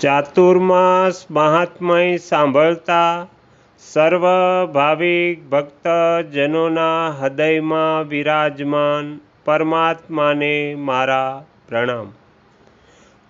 ચાતુર્માસ મહાત્મય સાંભળતા સર્વ ભાવિક ભક્તજનોના હૃદયમાં વિરાજમાન પરમાત્માને મારા પ્રણામ.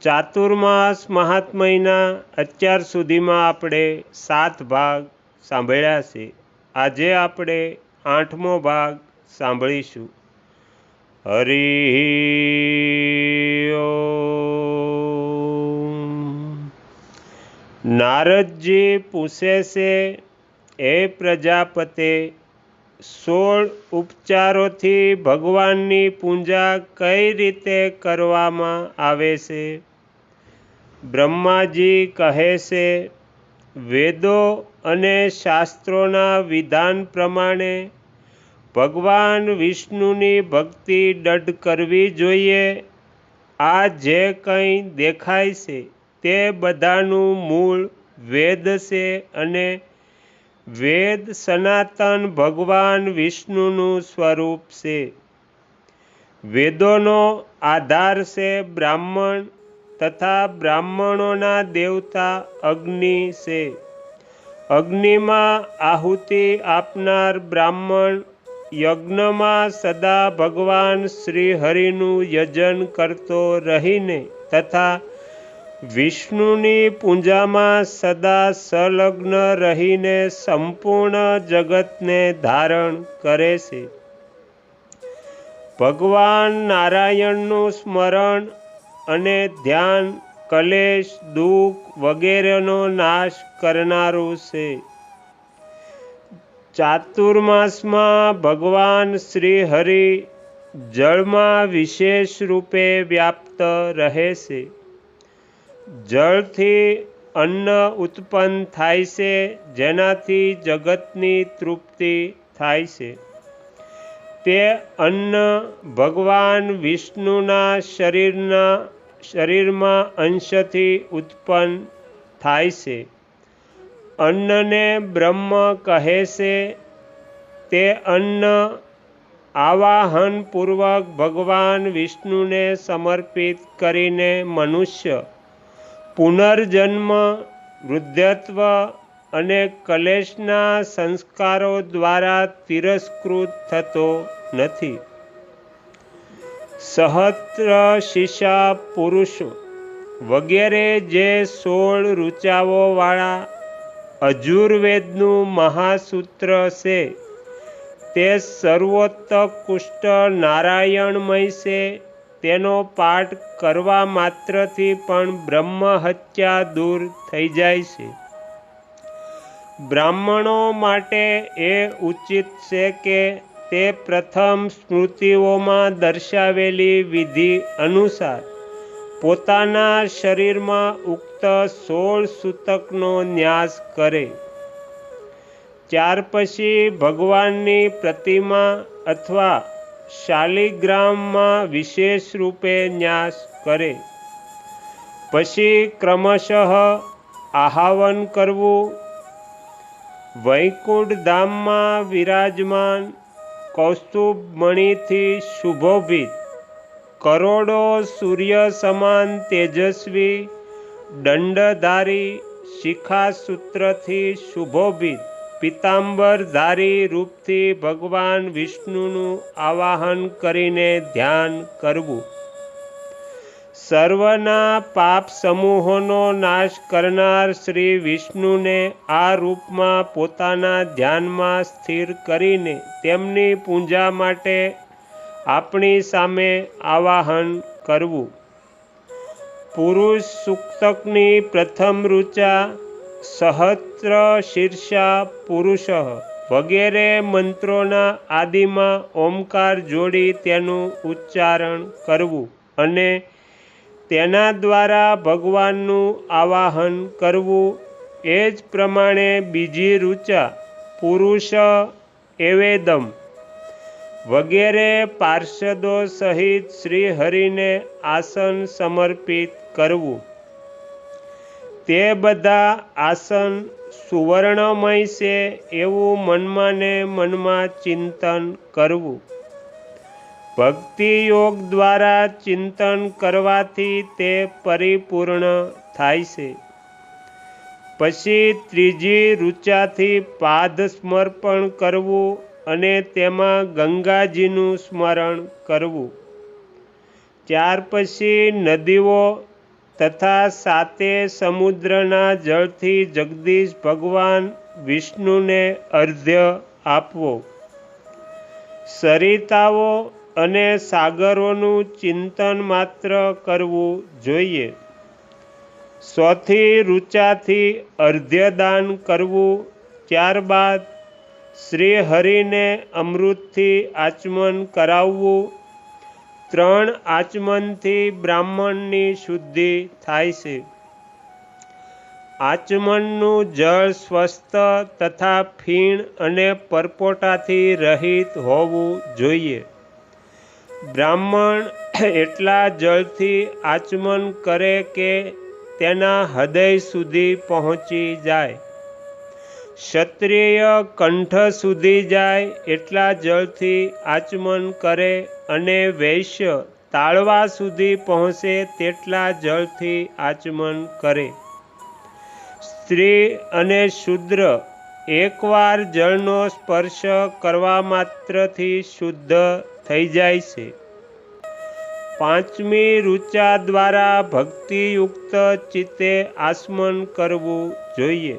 ચાતુર્માસ મહાત્મયના અત્યાર સુધીમાં આપણે સાત ભાગ સાંભળ્યા છે. આજે આપણે આઠમો ભાગ સાંભળીશું. હરિ નારદજી પૂછે છે એ પ્રજાપતે, સોળ ઉપચારોથી ભગવાનની પૂજા કઈ રીતે કરવામાં આવે છે? બ્રહ્માજી કહે છે, વેદો અને શાસ્ત્રોના વિધાન પ્રમાણે ભગવાન વિષ્ણુની ભક્તિ દઢ કરવી જોઈએ. આ જે કંઈ દેખાય છે તે બધાનું મૂળ વેદ છે અને વેદ સનાતન ભગવાન વિષ્ણુનું સ્વરૂપ છે. વેદોનો આધાર છે બ્રાહ્મણ તથા બ્રાહ્મણોના દેવતા અગ્નિ છે. અગ્નિમાં આહુતિ આપનાર બ્રાહ્મણ યજ્ઞમાં સદા ભગવાન શ્રીહરિનું યજન કરતો રહીને તથા વિષ્ણુની પૂજામાં સદા સંલગ્ન રહીને સંપૂર્ણ જગતને ધારણ કરે છે. ભગવાન નારાયણનું સ્મરણ અને ધ્યાન, કલેશ, દુઃખ વગેરેનો નાશ કરનારું છે. ચાતુર્માસમાં ભગવાન શ્રી હરિ જળમાં વિશેષ રૂપે વ્યાપ્ત રહે છે. જળથી અન્ન ઉત્પન્ન થાય છે, જેનાથી જગતની તૃપ્તિ થાય છે. તે અન્ન ભગવાન વિષ્ણુના શરીરના, શરીરમાં અંશથી ઉત્પન્ન થાય છે. અન્નને બ્રહ્મ કહે છે. તે અન્ન આવાહનપૂર્વક ભગવાન વિષ્ણુને સમર્પિત કરીને મનુષ્ય પુનર્જન્મ, વૃદ્ધત્વ અને કલેશના સંસ્કારો દ્વારા તિરસ્કૃત થતો નથી. સહસ્ત્ર શિષા પુરુષો વગેરે જે સોળ ઋચાઓવાળા અજુર્વેદનું મહાસૂત્ર છે, તે સર્વોત્કૃષ્ટ નારાયણમય છે તેનો પાઠ કરવા માત્રથી પણ બ્રહ્મ હત્યા દૂર થઈ જાય છે. બ્રાહ્મણો માટે એ ઉચિત છે કે તે પ્રથમ સ્મૃતિઓમાં દર્શાવેલી વિધિ અનુસાર પોતાના શરીરમાં ઉક્ત સોળ સૂતકનો ન્યાસ કરે. ત્યાર પછી ભગવાનની પ્રતિમા અથવા શાલિગ્રામમાં વિશેષ રૂપે ન્યાસ કરે. પછી ક્રમશઃ આહાવન કરવું. વૈકુંઠ ધામમાં વિરાજમાન કૌસ્તુભ મણિથી શુભોભિત. કરોડો સૂર્ય સમાન તેજસ્વી, દંડધારી શિખાસૂત્રથી શુભોભિત. પિતાંબરધારી રૂપથી ભગવાન વિષ્ણુનું આવાહન કરીને ધ્યાન કરવું. સર્વના પાપ સમૂહોનો નાશ કરનાર શ્રી વિષ્ણુને આ રૂપમાં પોતાના ધ્યાનમાં સ્થિર કરીને તેમની પૂજા માટે આપણી સામે આવાહન કરવું. પુરુષ સુક્તકની પ્રથમ ઋચા સહસ્ત્ર શીર્ષા પુરુષ. વગેરે મંત્રોના આદિમાં ઓમકાર જોડી તેનું ઉચ્ચારણ કરવું અને તેના દ્વારા ભગવાનનું આવાહન કરવું. એ જ પ્રમાણે બીજી ઋચા પુરુષ એવેદમ. વગેરે પાર્ષદો સહિત શ્રીહરિને આસન સમર્પિત કરવું. તે બધા આસન સુવર્ણમય છે એવું મનમાં ને મનમાં ચિંતન કરવું. ભક્તિ યોગ દ્વારા ચિંતન કરવાથી તે પરિપૂર્ણ થાય છે. પછી ત્રીજી ઋચાથી પાદ સમર્પણ કરવું અને તેમાં ગંગાજીનું સ્મરણ કરવું. ત્યાર પછી નદીઓ તથા સાતે સમુદ્રના જળથી જગદીશ ભગવાન વિષ્ણુને અર્ધ્ય આપવો. સરિતાઓ અને સાગરોનું ચિંતન માત્ર કરવું જોઈએ. સોથી રૂચાથી અર્ધ્યદાન કરવું, ત્યારબાદ શ્રીહરિને અમૃતથી આચમન કરાવવું ત્રણ આચમનથી બ્રાહ્મણની શુદ્ધિ થાય છે. આચમનનું જળ સ્વસ્થ તથા ફીણ અને પરપોટાથી રહિત હોવું જોઈએ. બ્રાહ્મણ એટલા જળથી આચમન કરે કે તેના હૃદય સુધી પહોંચી જાય. ક્ષત્રિય કંઠ સુધી જાય એટલા જળથી આચમન કરે અને વૈશ્ય તાળવા સુધી પહોંચે તેટલા જળથી આચમન કરે. સ્ત્રી અને શુદ્ર એકવાર જળનો સ્પર્શ કરવા માત્રથી શુદ્ધ થઈ જાય છે. પાંચમી ઋચા દ્વારા ભક્તિયુક્ત ચિત્તે આસમન કરવું જોઈએ.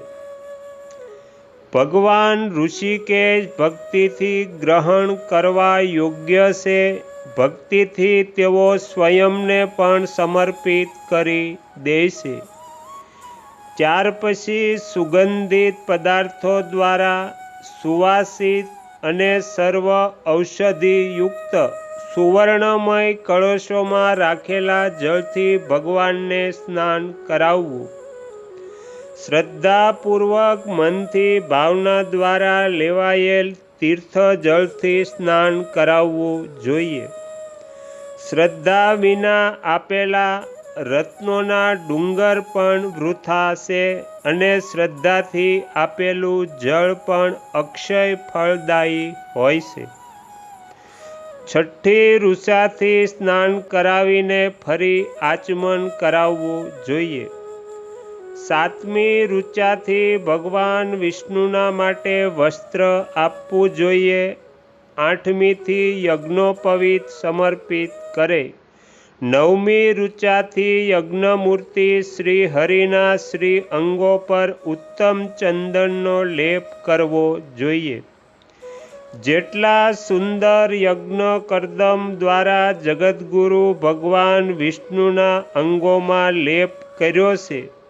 ભગવાન ઋષિકેશ ભક્તિથી ગ્રહણ કરવા યોગ્ય છે. ભક્તિથી તેઓ સ્વયંને પણ સમર્પિત કરી દે છે. ત્યાર પછી સુગંધિત પદાર્થો દ્વારા સુવાસિત અને સર્વ ઔષધિયુક્ત સુવર્ણમય કળશોમાં રાખેલા જળથી ભગવાનને સ્નાન કરાવવું. શ્રદ્ધાપૂર્વક મનથી ભાવના દ્વારા લેવાયેલ તીર્થ જળથી સ્નાન કરાવવું જોઈએ. શ્રદ્ધા વિના આપેલા રત્નોના ડુંગર પણ વૃથા છે અને શ્રદ્ધાથી આપેલું જળ પણ અક્ષય ફળદાયી હોય છે. છઠ્ઠી ઋષાથી સ્નાન કરાવીને ફરી આચમન કરાવવું જોઈએ. સાતમી ઋચાથી ભગવાન વિષ્ણુના માટે વસ્ત્ર આપવું જોઈએ. આઠમીથી યજ્ઞોપવિત સમર્પિત કરે. નવમી ઋચાથી યજ્ઞમૂર્તિ શ્રી હરિના શ્રી અંગો પર ઉત્તમ ચંદનનો લેપ કરવો જોઈએ. જેટલા સુંદર યજ્ઞ કરદમ દ્વારા જગદગુરુ ભગવાન વિષ્ણુના અંગોમાં લેપ કર્યો છે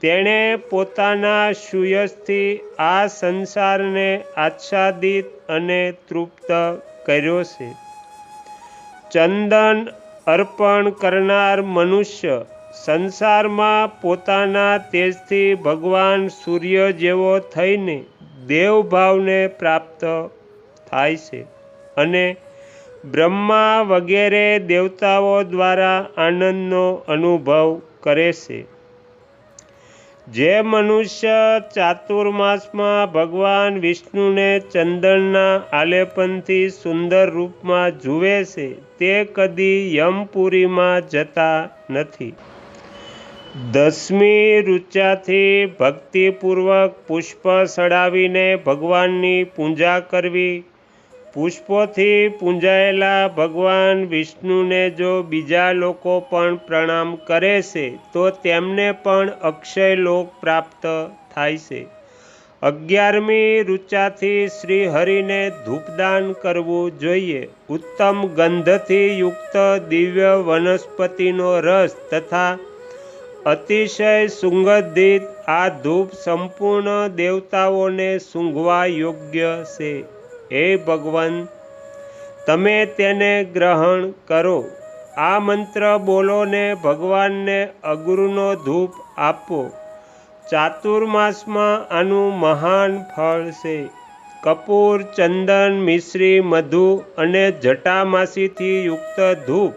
તેણે પોતાના સુયસથી આ સંસારને આચ્છાદિત અને તૃપ્ત કર્યો છે. ચંદન અર્પણ કરનાર મનુષ્ય સંસારમાં પોતાના તેજથી ભગવાન સૂર્ય જેવો થઈને દેવભાવને પ્રાપ્ત થાય છે અને બ્રહ્મા વગેરે દેવતાઓ દ્વારા આનંદનો અનુભવ કરે છે. જે મનુષ્ય ચાતુર્માસમાં ભગવાન વિષ્ણુને ચંદનના આલેપનથી સુંદર રૂપમાં જુએ છે, તે કદી યમપુરીમાં જતા નથી. દસમી ઋચાથી ભક્તિપૂર્વક પુષ્પ સડાવીને ભગવાનની પૂજા કરવી પુષ્પોથી પૂંજાયેલા ભગવાન વિષ્ણુને જો બીજા લોકો પણ પ્રણામ કરે છે, તો તેમને પણ અક્ષય લોક પ્રાપ્ત થાય છે. અગિયારમી ઋચાથી શ્રીહરિને ધૂપદાન કરવું જોઈએ. ઉત્તમ ગંધથી યુક્ત દિવ્ય વનસ્પતિનો રસ તથા અતિશય સુગંધિત આ ધૂપ સંપૂર્ણ દેવતાઓને સૂંઘવા યોગ્ય છે. હે ભગવાન, તમે તેને ગ્રહણ કરો. આ મંત્ર બોલો ને ભગવાનને અગુરુનો ધૂપ આપો. ચાતુર્માસમાં આનું મહાન ફળ છે. કપૂર, ચંદન, મિશ્રી, મધુ અને જટામાસીથી યુક્ત ધૂપ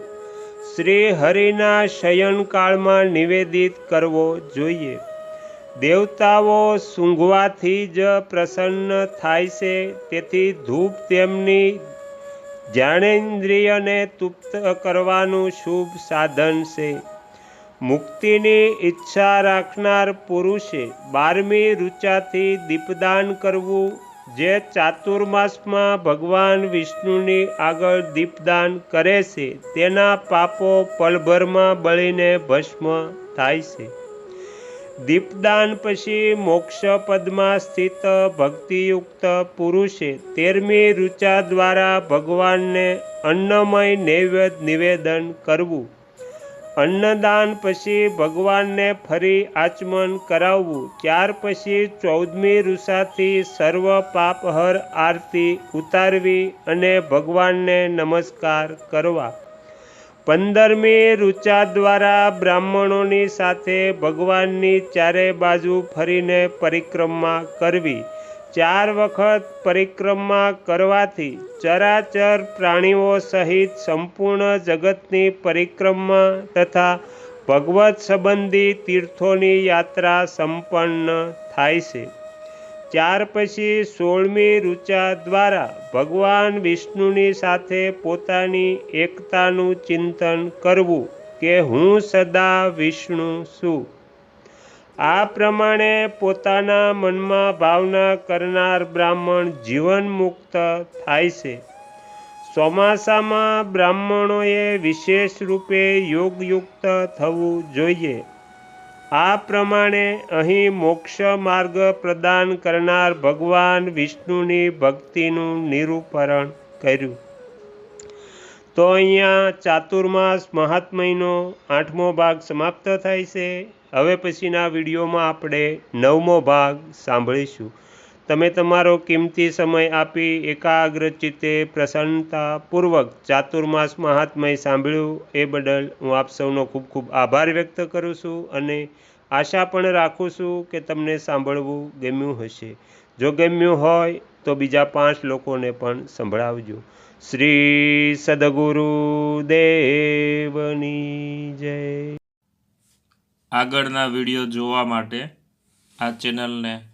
શ્રી હરિના શયનકાળમાં નિવેદિત કરવો જોઈએ. દેવતાઓ સૂંઘવાથી જ પ્રસન્ન થાય છે. તેથી ધૂપ તેમની જાણેન્દ્રિયને તુપ્ત કરવાનું શુભ સાધન છે. મુક્તિની ઈચ્છા રાખનાર પુરુષે બારમી ઋચાથી દીપદાન કરવું, જે ચાતુર્માસમાં ભગવાન વિષ્ણુની આગળ દીપદાન કરે છે, તેના પાપો પલભરમાં બળીને ભસ્મ થાય છે. દીપદાન પછી મોક્ષ પદમાં સ્થિત ભક્તિયુક્ત પુરુષે તેરમી ઋચા દ્વારા ભગવાનને અન્નમય નૈવેદ નિવેદન કરવું. અન્નદાન પછી ભગવાનને ફરી આચમન કરાવવું. ત્યાર પછી ચૌદમી ઋષાથી સર્વ પાપહર આરતી ઉતારવી અને ભગવાનને નમસ્કાર કરવા. પંદરમી ઋચા દ્વારા બ્રાહ્મણોની સાથે ભગવાનની ચારે બાજુ ફરીને પરિક્રમા કરવી. ચાર વખત પરિક્રમા કરવાથી ચરાચર પ્રાણીઓ સહિત સંપૂર્ણ જગતની પરિક્રમા તથા ભગવત સંબંધી તીર્થોની યાત્રા સંપન્ન થાય છે. ત્યાર પછી સોળમી ઋચા દ્વારા ભગવાન વિષ્ણુની સાથે પોતાની એકતાનું ચિંતન કરવું કે હું સદા વિષ્ણુ છું. આ પ્રમાણે પોતાના મનમાં ભાવના કરનાર બ્રાહ્મણ જીવન મુક્ત થાય છે. ચોમાસામાં બ્રાહ્મણોએ વિશેષ રૂપે યોગયુક્ત થવું જોઈએ. આ પ્રમાણે અહીં મોક્ષ માર્ગ પ્રદાન કરનાર ભગવાન વિષ્ણુની ભક્તિનું નિરૂપરણ કર્યું. તો અહીંયા ચાતુર્માસ મહાત્મયનો આઠમો ભાગ સમાપ્ત થાય છે. હવે પછીના વિડીયોમાં આપણે નવમો ભાગ સાંભળીશું. તમે તમારો કિંમતી સમય આપી એકાગ્ર ચિત્તે પ્રસન્નતાપૂર્વક ચાતુર્માસ મહાત્મય સાંભળ્યું એ બદલ હું આપ સૌનો ખૂબ ખૂબ આભાર વ્યક્ત કરું છું અને આશા પણ રાખું છું કે તમને સાંભળવું ગમ્યું હશે. જો ગમ્યું હોય તો બીજા પાંચ લોકોને પણ સંભળાવજો. શ્રી સદગુરુ દેવની જય. આગળના વીડિયો જોવા માટે આ ચેનલને